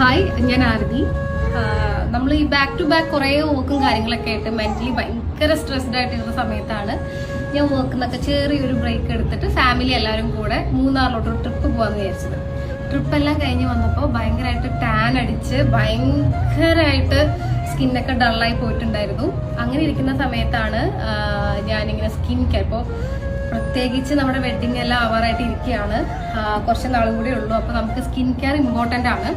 Hi ഞാൻ ആരതി. നമ്മൾ ഈ ബാക്ക് ടു ബാക്ക് കുറേ വർക്കും കാര്യങ്ങളൊക്കെ ആയിട്ട് മെന്റലി ഭയങ്കര സ്ട്രെസ്ഡ് ആയിട്ടിരുന്ന സമയത്താണ് ഞാൻ വർക്കിൽ നിന്നൊക്കെ ചെറിയൊരു ബ്രേക്ക് എടുത്തിട്ട് ഫാമിലി എല്ലാവരും കൂടെ മൂന്നാറിലോട്ട് ട്രിപ്പ് പോകാന്ന് വിചാരിച്ചത്. ട്രിപ്പ് എല്ലാം കഴിഞ്ഞ് വന്നപ്പോൾ ഭയങ്കരമായിട്ട് ടാൻ അടിച്ച് ഭയങ്കരമായിട്ട് സ്കിന്നൊക്കെ ഡള്ളായി പോയിട്ടുണ്ടായിരുന്നു. അങ്ങനെ ഇരിക്കുന്ന സമയത്താണ് ഞാനിങ്ങനെ സ്കിൻ കെയർ ഇപ്പോൾ പ്രത്യേകിച്ച് നമ്മുടെ വെഡ്ഡിങ് എല്ലാം ആവാറായിട്ട് ഇരിക്കുകയാണ് കുറച്ച് നാളും കൂടി ഉള്ളൂ. അപ്പോൾ നമുക്ക് സ്കിൻ കെയർ ഇമ്പോർട്ടന്റ് ആണ്.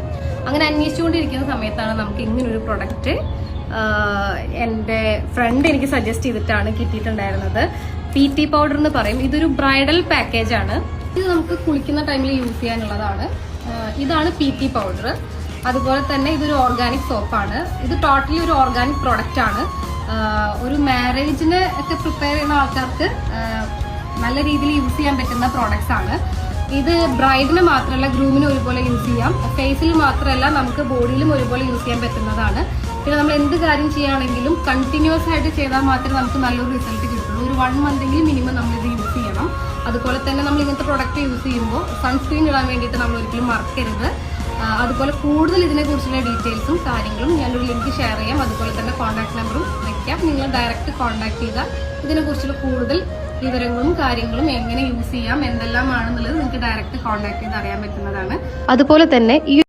അങ്ങനെ അന്വേഷിച്ചുകൊണ്ടിരിക്കുന്ന സമയത്താണ് നമുക്ക് ഇങ്ങനൊരു പ്രൊഡക്റ്റ് എന്റെ ഫ്രണ്ട് എനിക്ക് സജസ്റ്റ് ചെയ്തിട്ടാണ് കിട്ടിയിട്ടുണ്ടായിരുന്നത്. പി ടി പൗഡർ എന്ന് പറയും. ഇതൊരു ബ്രൈഡൽ പാക്കേജ് ആണ്. ഇത് നമുക്ക് കുളിക്കുന്ന ടൈമിൽ യൂസ് ചെയ്യാനുള്ളതാണ്. ഇതാണ് പി ടി പൗഡർ അതുപോലെ തന്നെ ഇതൊരു ഓർഗാനിക് സോപ്പാണ് ഇത് ടോട്ടലി ഒരു ഓർഗാനിക് പ്രോഡക്റ്റ് ആണ്. ഒരു മാരേജിന് ഒക്കെ പ്രിപ്പയർ ചെയ്യുന്ന ആൾക്കാർക്ക് നല്ല രീതിയിൽ യൂസ് ചെയ്യാൻ പറ്റുന്ന പ്രോഡക്റ്റ്സ് ആണ്. ഇത് ബ്രൈഡിന് മാത്രമല്ല ഗ്രൂമിന് ഒരുപോലെ യൂസ് ചെയ്യാം. ഫേസിൽ മാത്രമല്ല നമുക്ക് ബോഡിയിലും ഒരുപോലെ യൂസ് ചെയ്യാൻ പറ്റുന്നതാണ്. പിന്നെ നമ്മൾ എന്ത് കാര്യം ചെയ്യുകയാണെങ്കിലും കണ്ടിന്യൂസ് ആയിട്ട് ചെയ്താൽ മാത്രമേ നമുക്ക് നല്ലൊരു റിസൾട്ട് കിട്ടുള്ളൂ ഒരു വൺ മന്തെങ്കിലും മിനിമം നമ്മൾ ഇത് യൂസ് ചെയ്യണം. അതുപോലെ തന്നെ നമ്മൾ ഇങ്ങനത്തെ പ്രൊഡക്റ്റ് യൂസ് ചെയ്യുമ്പോൾ സൺസ്ക്രീൻ ഇടാൻ വേണ്ടിയിട്ട് നമ്മൾ ഒരിക്കലും മറക്കരുത്. അതുപോലെ കൂടുതൽ ഇതിനെക്കുറിച്ചുള്ള ഡീറ്റെയിൽസും കാര്യങ്ങളും ഞാനൊരു ലിങ്ക് ഷെയർ ചെയ്യാം. അതുപോലെ തന്നെ കോൺടാക്ട് നമ്പറും വയ്ക്കാം നിങ്ങൾ ഡയറക്റ്റ് കോൺടാക്ട് ചെയ്താൽ ഇതിനെക്കുറിച്ചുള്ള കൂടുതൽ വിവരങ്ങളും കാര്യങ്ങളും എങ്ങനെ യൂസ് ചെയ്യാം എന്തെല്ലാമാണെന്നുള്ളത് നിങ്ങൾക്ക് ഡയറക്റ്റ് കോൺടാക്ട് ചെയ്ത് അറിയാൻ പറ്റുന്നതാണ്. അതുപോലെ തന്നെ ഈ